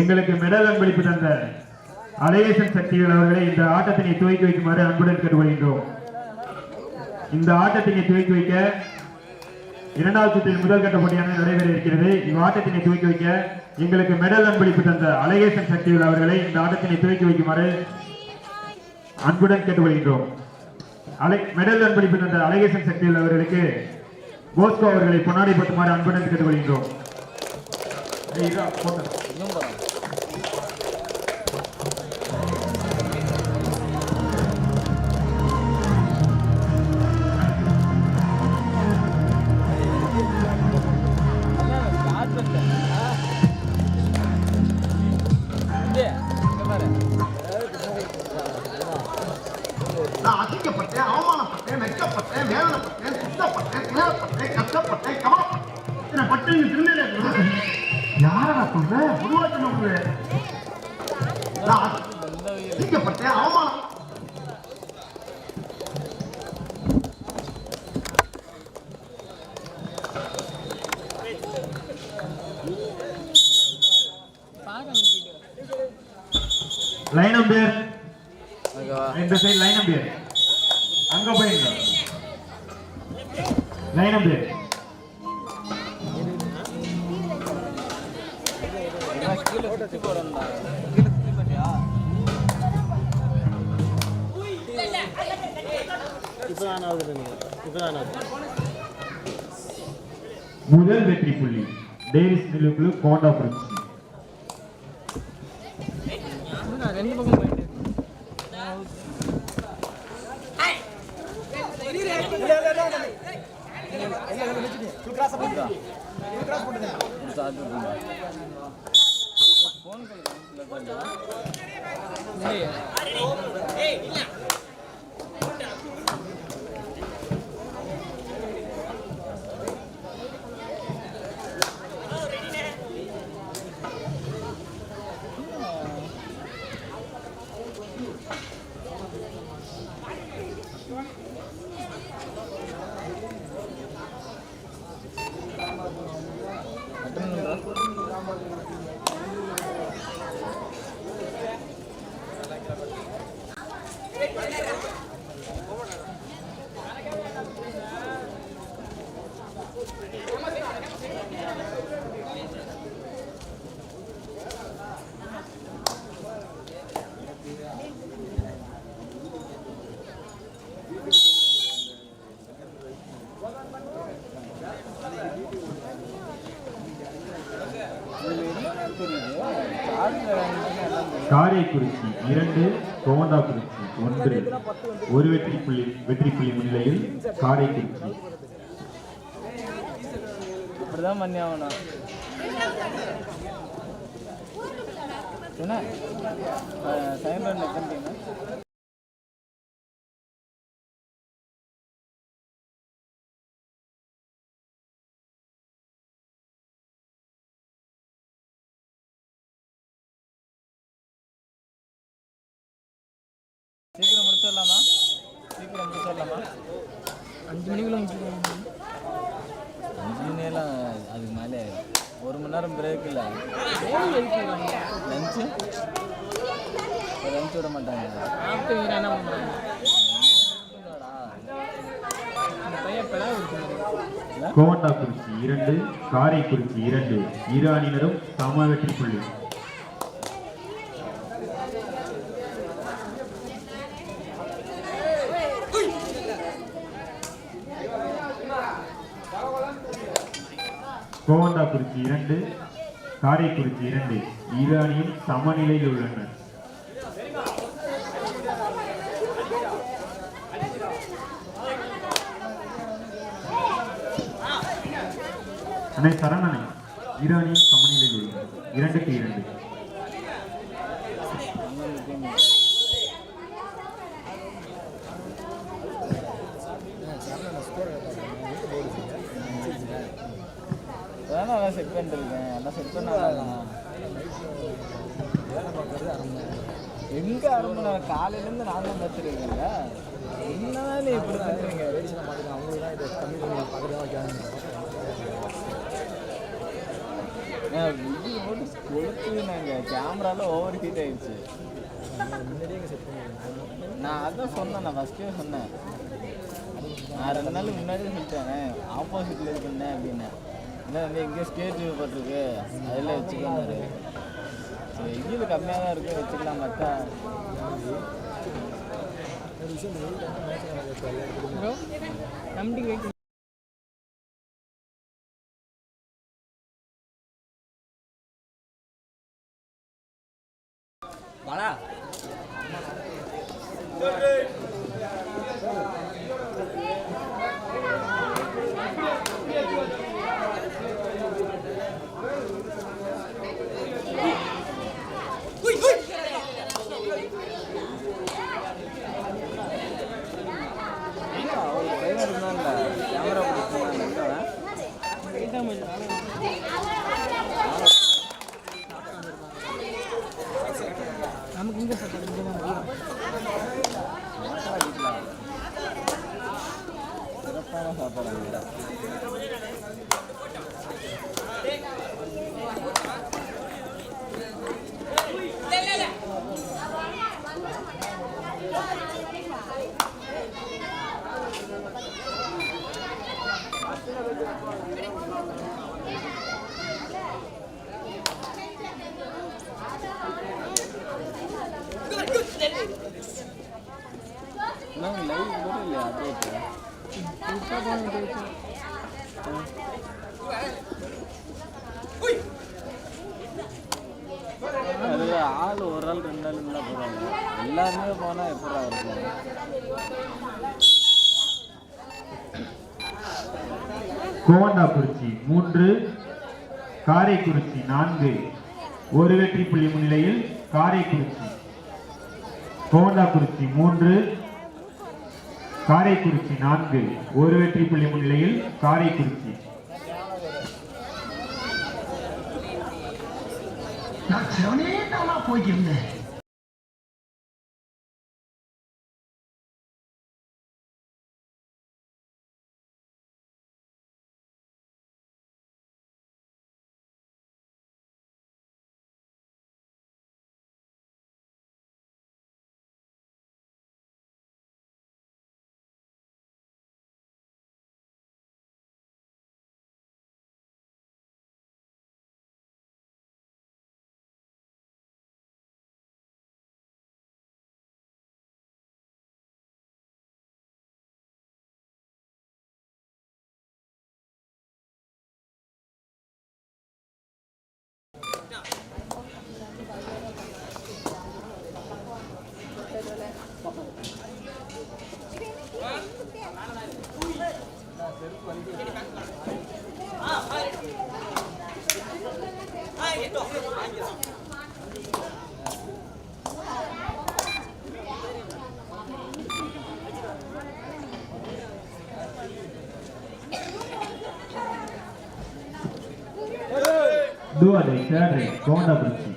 எங்களுக்கு மெடல் அன்பளிப்பு தந்த அலையேசன் சக்திகள் அவர்களை இந்த ஆட்டத்தினை துவக்கி வைக்குமாறு அன்புடன் கேட்டுக்கொள்கின்றோம். இந்த ஆட்டத்தினை துவக்கி வைக்க இரண்டாவது சுற்றில் முதல் கட்ட போட்டியான நடைபெற இருக்கிறது. இவ்வாட்டத்தினை துவக்கி வைக்க எங்களுக்கு மெடல் அன்பளிப்பு தந்த அலையேசன் சக்திகள் அவர்களை இந்த ஆட்டத்தினை துவக்கி வைக்குமாறு அன்புடன் கேட்டுக்கொள்கின்றோம். அலை மெடல் அன்பளிப்பு தந்த சக்தியில் அவர்களுக்கு போஸ்கோ அவர்களை பொன்னாடி பட்டுமாறு அன்புடன் கேட்டுக்கொள்கின்றோம். ஏய், இந்த சைடு லைன் அம்பியர் அங்க போயிருங்க லைன் அம்பியர் முதல் வெற்றி புள்ளி. டேரிஸ் நிலுக்குழு கோண்டா குறிச்சி ¡Eh, mira! காரைக்குறிச்சி இரண்டு கோவந்தாக்குறிச்சி ஒன்று. ஒரு வெற்றி புள்ளி வெற்றி புள்ளி முன்னிலையில் காரைக்குறிச்சி. இப்படிதான் பண்ணி என்ன? செகண்ட் ரன் சீக்கிரம் முடிச்சிடலாமா? சீக்கிரம் முடிச்சிடலாமா? அஞ்சு மணிக்குள்ள முடிச்சிடலாம்? அஞ்சு மணி நேரம் அதுக்கு மேலே. ஒரு மணி நேரம் பிரேக் இல்லை. லஞ்சு லஞ்ச் விட மாட்டாங்க. என்ன பண்ணுறாங்க கோவந்தாக்குறிச்சி இரண்டு காரைக்குறிச்சி இரண்டு. இரு அணியினரும் சம வெற்றி புள்ளி கோவந்தாக்குறிச்சி இரண்டு காரைக்குறிச்சி இரண்டு. இரு அணியும் சமநிலையில் உள்ளன. அண்ணே சரணனை இரு அணியும் சமநிலையில் உள்ளன. இரண்டுக்கு இரண்டு. செட் பண்ணிருக்கேன் அதான் செட் பண்ணாதான் எங்கே ஆரம்பம் நான் காலையிலேருந்து நான் தான் பார்த்துருக்கேன்ல என்னதான் நீ இப்படி பண்ணுறீங்க வேடிக்கை போட்டு கொடுத்து நாங்கள் கேமராவில் ஓவர் ஹீட் ஆயிடுச்சு. நான் அதான் சொன்னேன் நான் ஃபஸ்ட்டே சொன்னேன். நான் ரெண்டு நாள் முன்னாடியே சொல்லிட்டேன் ஆப்போசிட்டில் இருக்குன்னே அப்படின்னு இல்லை வந்து எங்கேயோ ஸ்டேஜ் போட்டிருக்கு அதில் வச்சுக்கோங்க சரி வெயில் கம்மியாக தான் இருக்கு வச்சுக்கலாம் மற்ற ப்ரோ கோவண்டாக்குறிச்சி மூன்று காரைக்குறிச்சி நான்கு. ஒரு வெற்றி புள்ளி முன்னிலையில் காரைக்குறிச்சி. கோவண்டாக்குறிச்சி மூன்று காரைக்குறிச்சி நான்கு. ஒரு வெற்றி புள்ளி முன்னிலையில் காரைக்குறிச்சி. நான் போய்க்கிருந்தேன். தேர்ட் ரைட் பிடிச்சி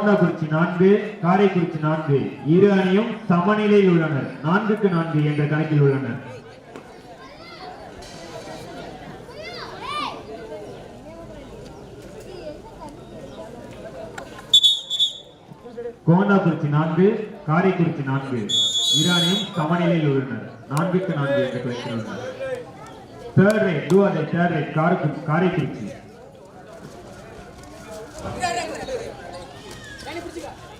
கோவண்டாக்குறிச்சி நான்கு காரைக்குறிச்சி நான்கு. இரு அணியும் சமநிலையில் உள்ளனர். நான்குக்கு நான்கு என்ற கணக்கில் உள்ளனர். கோவண்டாக்குறிச்சி நான்கு காரைக்குறிச்சி நான்கு. இரு அணியும் சமநிலையில் உள்ளனர். நான்குக்கு நான்கு என்ற கணக்கில் உள்ளனர். தேர்ட் ரைட் டூ அதை third raid Karaikurichi. cosa.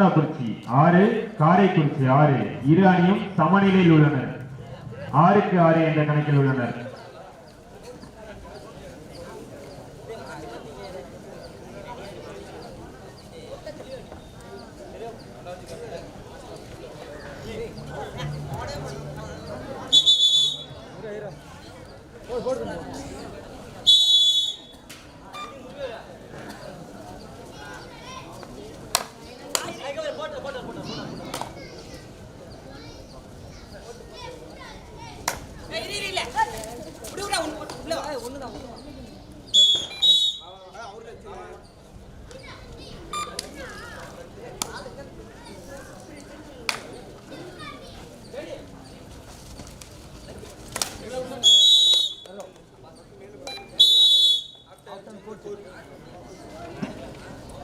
Kondakurichi ஆறு காரைக்குறிச்சி ஆறு. இரு அணியும் சமநிலையில் உள்ளனர் ஆறுக்கு ஆறு என்ற கணக்கில் உள்ளனர்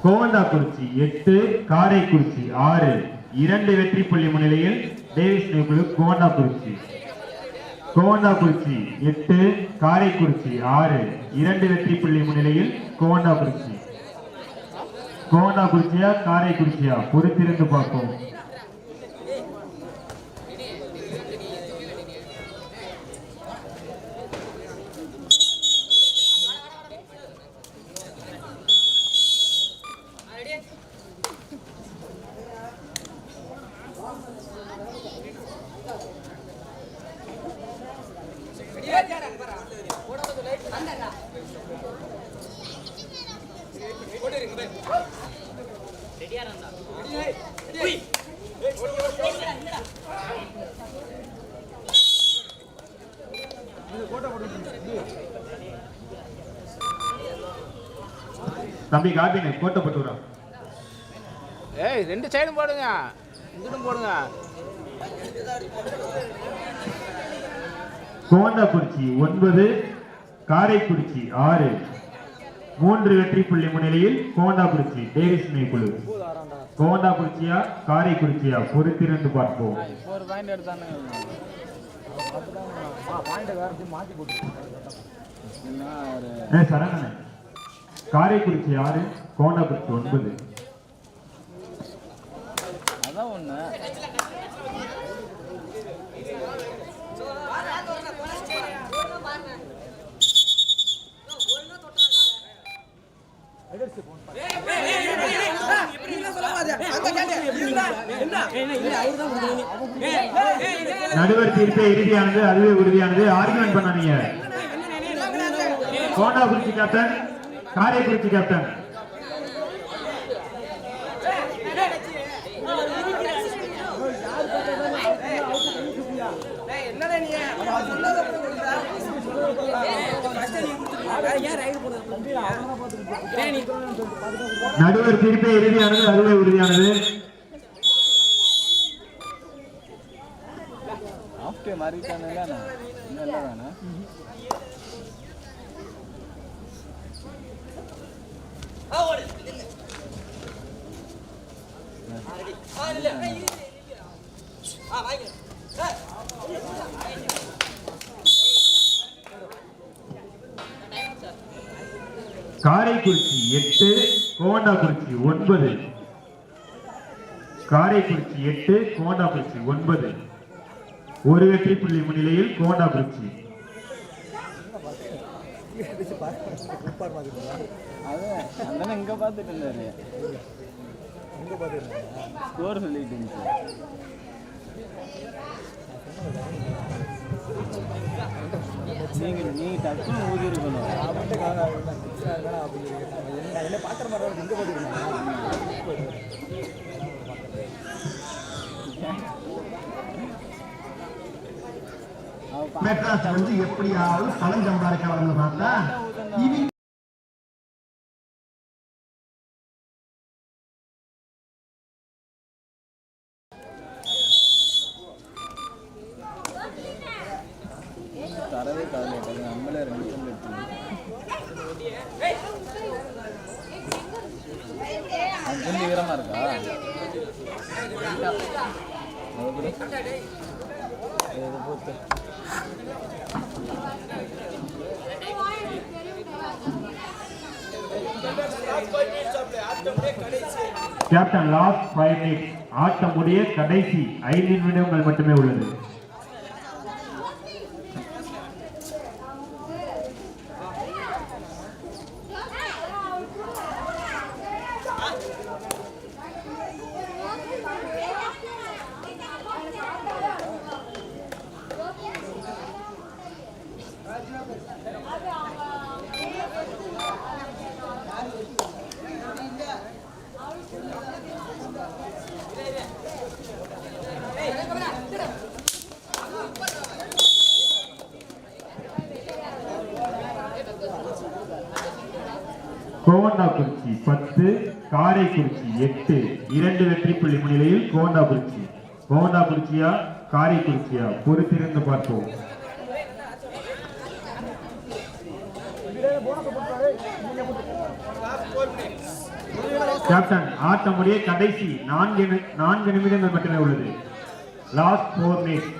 கோவந்தாக்குறிச்சி எட்டு காரைக்குறிச்சி ஆறு. இரண்டு வெற்றி புள்ளி முன்னிலையில் டேவிஸ் நியூக்குழு கோவந்தாக்குறிச்சி. கோவந்தாக்குறிச்சி எட்டு காரைக்குறிச்சி ஆறு. இரண்டு வெற்றி புள்ளி முன்னிலையில் கோவந்தாக்குறிச்சி. கோவந்தாக்குறிச்சியா காரைக்குறிச்சியா? பொறுத்திருந்து பார்ப்போம். தம்பி கோட்டை போட்டு வரா ஏய் ரெண்டு சைடும் போடுங்க. இங்கிட்டும் போடுங்க. கோவந்தாக்குறிச்சி ஒன்பது காரைக்குறிச்சி ஆறு. மூன்று வெற்றி புள்ளி முன்னிலையில் கோவந்தாக்குறிச்சி டேவிஸ் குழு. கோவந்தாக்குறிச்சியா காரைக்குறிச்சியா பொறுத்திருந்து பார்ப்போம். இப்போ சரவணன். காரைக்குறிச்சி ஆறு கோண்டாபுரிச்சி ஒன்பது. நடுவர் தீர்ப்பே இறுதியானது அதுவே உறுதியானது. ஆர்குமெண்ட் பண்ணாதீங்க. கோண்டாபுரிச்சி கேப்டன் காரைக்குறிச்சி கேப்டன் நடுவர் தீர்ப்பே இறுதியானது அதுவே உறுதியானது. மாறிட்டானே இன்னும் இல்லை வேணா காரைக்குறிச்சி எட்டு கோண்டாக்குறிச்சி ஒன்பது. காரைக்குறிச்சி எட்டு கோண்டாக்குறிச்சி ஒன்பது. ஒரு வெற்றி புள்ளி முன்னிலையில் கோவண்டாக்குறிச்சி அது நீங்க நீங்க டக்குன்னு ஊதி இருக்கணும் மெட்ராஸ் வந்து எப்படியாவது பணம் சம்பாதிக்க வரணும்னு பார்த்தா இவங்க தரவே பதினெட்டு கேப்டன் லாஸ்ட் ஃபைவ் மினிட்ஸ் ஆட்டமுடைய கடைசி ஐந்து நிமிடங்கள் மட்டுமே உள்ளது கோவண்டாக்குறிச்சி பத்து காரைக்குறிச்சி எட்டு இரண்டு வெற்றி புள்ளி முன்னிலையில் கோண்டாபுரிச்சி கோண்டாபுரிச்சியா காரைக்குறிச்சியா? பொறுத்திருந்து பார்ப்போம். கேப்டன் ஆட்டமுடைய கடைசி நான்கு நான்கு நிமிடங்கள் மட்டுமே உள்ளது. லாஸ்ட் ஃபோர் மினிட்ஸ்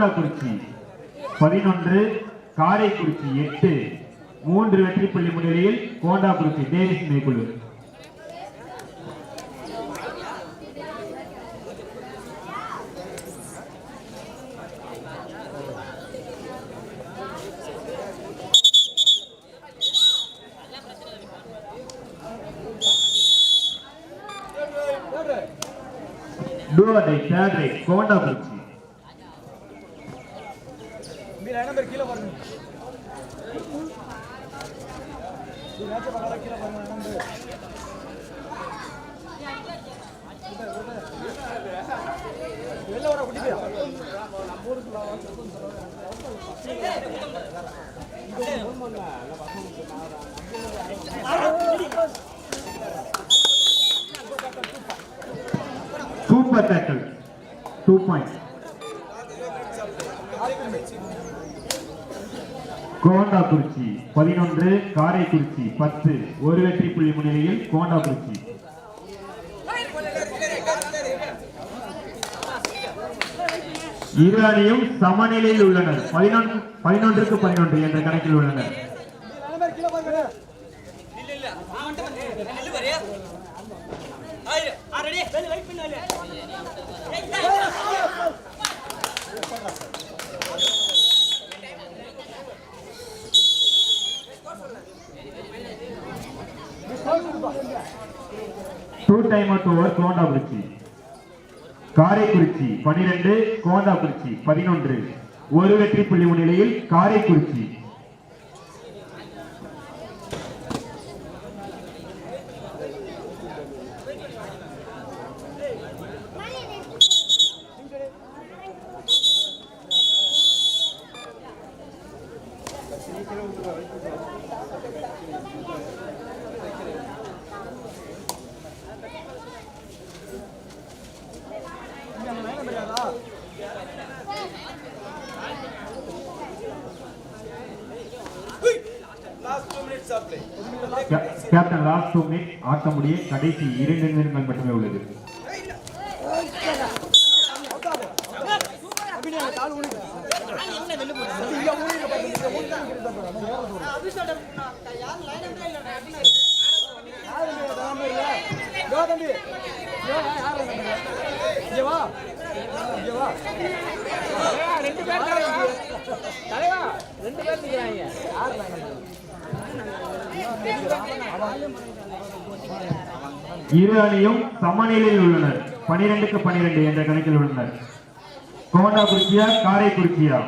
கோவண்டாக்குறிச்சி பதினொன்று காரைக்குறிச்சி எட்டு. மூன்று வெற்றி புள்ளி முன்னிலையில் கோண்டாக்குறிச்சி டேவிஸ் மேற்குழு do die third raid Kondakurichi super tackle two point Kondakurichi பதினொன்று காரைக்குறிச்சி பத்து. ஒரு வெற்றி புள்ளி முன்னிலையில் கோண்டாக்குறிச்சி. இரு அணியும் சமநிலையில் உள்ளனர். பதினொன்று பதினொன்றுக்கு பதினொன்று என்ற கணக்கில் உள்ளனர். Two time over Kondakurichi Karaikurichi பனிரெண்டு கோண்டாக்குறிச்சி பதினொன்று. ஒரு வெற்றி புள்ளி முன்னிலையில் காரைக்குறிச்சி கே- கேப்டன் லாஸ்ட் டூ மினிட் ஆட்ட முடிய கடைசி இரண்டு நிமிடங்கள் மட்டுமே உள்ளது ரெண்டு பேர் தலைவா ரெண்டு பேர் நிற்கிறாங்க இரு அணியும் சமநிலையில் உள்ளனர். பனிரெண்டுக்கு பனிரெண்டு என்ற கணக்கில் உள்ளனர். கோண்டாக்குறிச்சியா காரைக்குறிச்சியா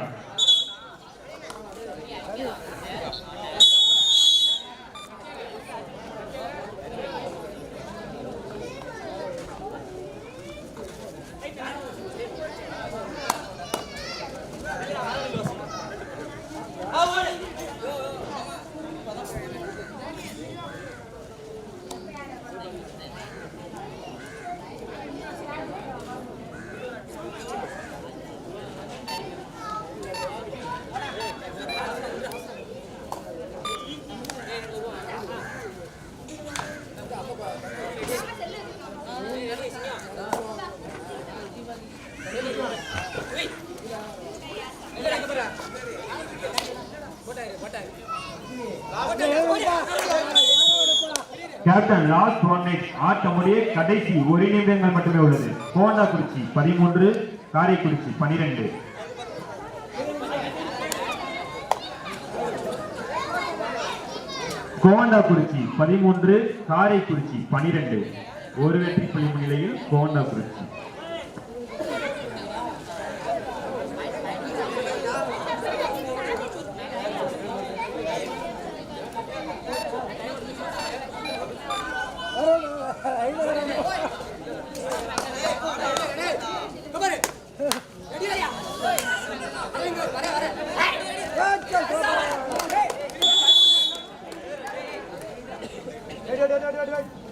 கேப்டன் லாஸ்ட் ஒன் நைட் ஆட்டமுடைய கடைசி ஒரு நிமிடங்கள் மட்டுமே உள்ளது. கோண்டாக்குறிச்சி பதிமூன்று காரைக்குறிச்சி பனிரெண்டு. கோண்டாக்குறிச்சி பதிமூன்று காரைக்குறிச்சி பனிரெண்டு. ஒரு வெற்றி புள்ளி கோண்டா கோண்டாக்குறிச்சி.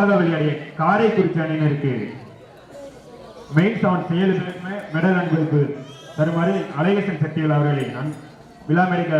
சிறப்பாக விளையாடிய காரைக்குறிச்சி அணியினருக்கு மெயின் செவன் செயல் மெடல் அன்பளிப்பு தருமாறு அழகேசன் சக்திகள் அவர்களை நான் விழா மேடைக்கு